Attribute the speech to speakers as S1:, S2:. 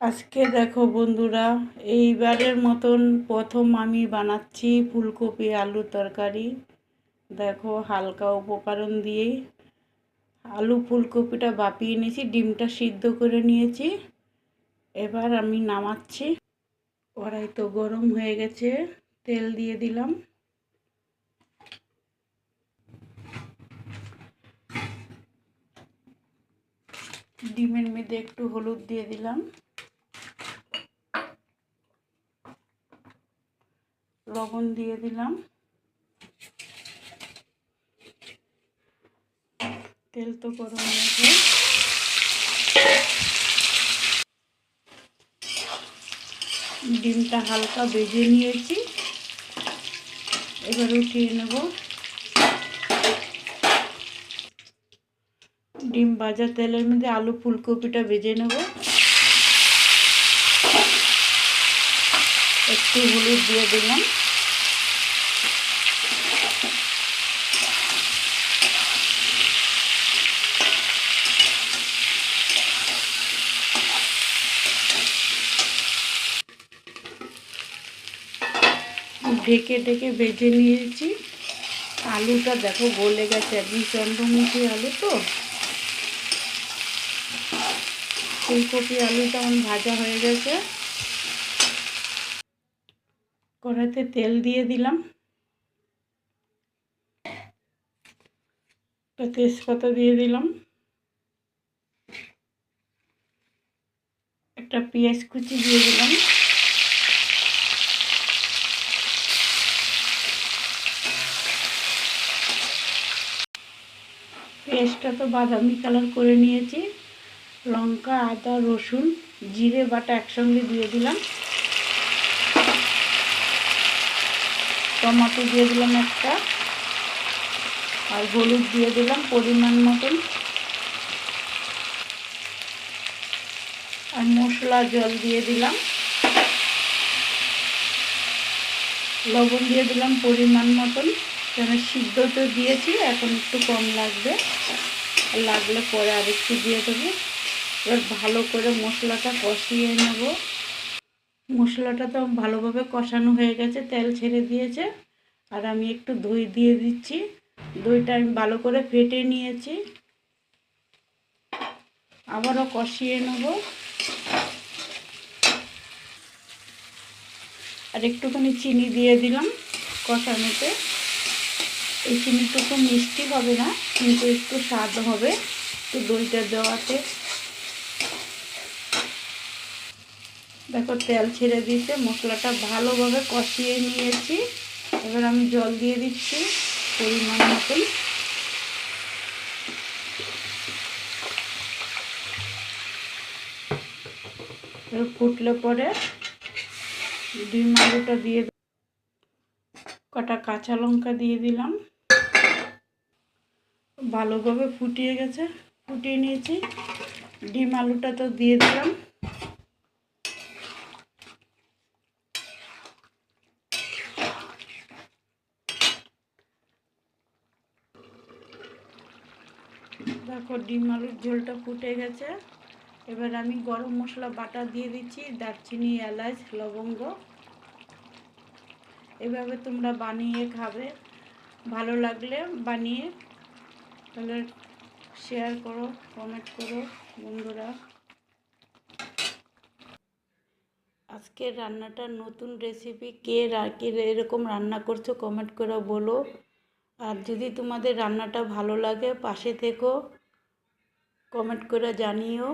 S1: আজকে দেখো বন্ধুরা, এইবারের মতন প্রথম আমি বানাচ্ছি ফুলকপি আলু তরকারি। দেখো হালকা উপকরণ দিয়েই আলু ফুলকপিটা বাপিয়ে নিয়েছি, ডিমটা সিদ্ধ করে নিয়েছি। এবার আমি নামাচ্ছি। কড়াই তো গরম হয়ে গেছে, তেল দিয়ে দিলাম। ডিমের মধ্যে একটু হলুদ দিয়ে দিলাম। লবণ দিয়ে দিলাম। তেল তো গরম হয়েছে ডিমটা হালকা বেজে নিয়েছি। এবার উঠিয়ে নেব। ডিম ভাজা তেলের মধ্যে আলু ফুলকপিটা ভেজে নেব। একটু হলুদ দিয়ে দিলাম। ঢেকে ঢেকে বেজে নিয়েছি। আলুটা দেখো গলে গেছে, একদম চন্দ্রমুখী আলু তো। ফুলকপি আলুটা আমার ভাজা হয়ে গেছে। কড়াইতে তেল দিয়ে দিলাম। তেজপাতা দিয়ে দিলাম। একটা পেঁয়াজ কুচি দিয়ে দিলাম। পেঁয়াজটা তো বাদামি কালার করে নিয়েছি। লঙ্কা, আদা, রসুন, জিরে, বাটা একসঙ্গে দিয়ে দিলাম। টমাটো দিয়ে দিলাম একটা আর হলুদ দিয়ে দিলাম পরিমাণ মতন। আর মশলা, জল দিয়ে দিলাম। লবণ দিয়ে দিলাম পরিমাণ মতন। কেন সিদ্ধ তো দিয়েছি, এখন একটু কম লাগবে। লাগলে পরে আর একটু দিয়ে দেবো। এবার ভালো করে মশলাটা কষিয়ে নেব। মশলাটা তো ভালোভাবে কষানো হয়ে গেছে, তেল ছেড়ে দিয়েছে। আর আমি একটু দই দিয়ে দিচ্ছি। দইটা আমি ভালো করে ফেটে নিয়েছি। আবারও কষিয়ে নেব। আর একটুখানি চিনি দিয়ে দিলাম কষানোতে। এই চিনিটুকু মিষ্টি হবে না, কিন্তু একটু স্বাদ হবে একটু দইটা দেওয়াতে। দেখো, তেল ছেড়ে দিয়েছে, মশলাটা ভালোভাবে কষিয়ে নিয়েছি। এবার আমি জল দিয়ে দিচ্ছি পরিমাণ মতন। ফুটলে পরে ডিম আলুটা দিয়ে কটা কাঁচা লঙ্কা দিয়ে দিলাম। ভালোভাবে ফুটিয়ে গেছে, ফুটিয়ে নিয়েছি। ডিম আলুটা তো দিয়ে দিলাম। দেখো, ডিম আলুর ঝোলটা ফুটে গেছে। এবার আমি গরম মশলা বাটা দিয়ে দিচ্ছি, দারচিনি, এলাচ, লবঙ্গ। এভাবে তোমরা বানিয়ে খাবে। ভালো লাগলে বানিয়ে তাহলে শেয়ার করো কমেন্ট করো, বন্ধুরা। আজকের রান্নাটা নতুন রেসিপি কে কে এরকম রান্না করছ কমেন্ট করে বলো। আর যদি তোমাদের রান্নাটা ভালো লাগে, পাশে থেকো কমেন্ট করে জানিও।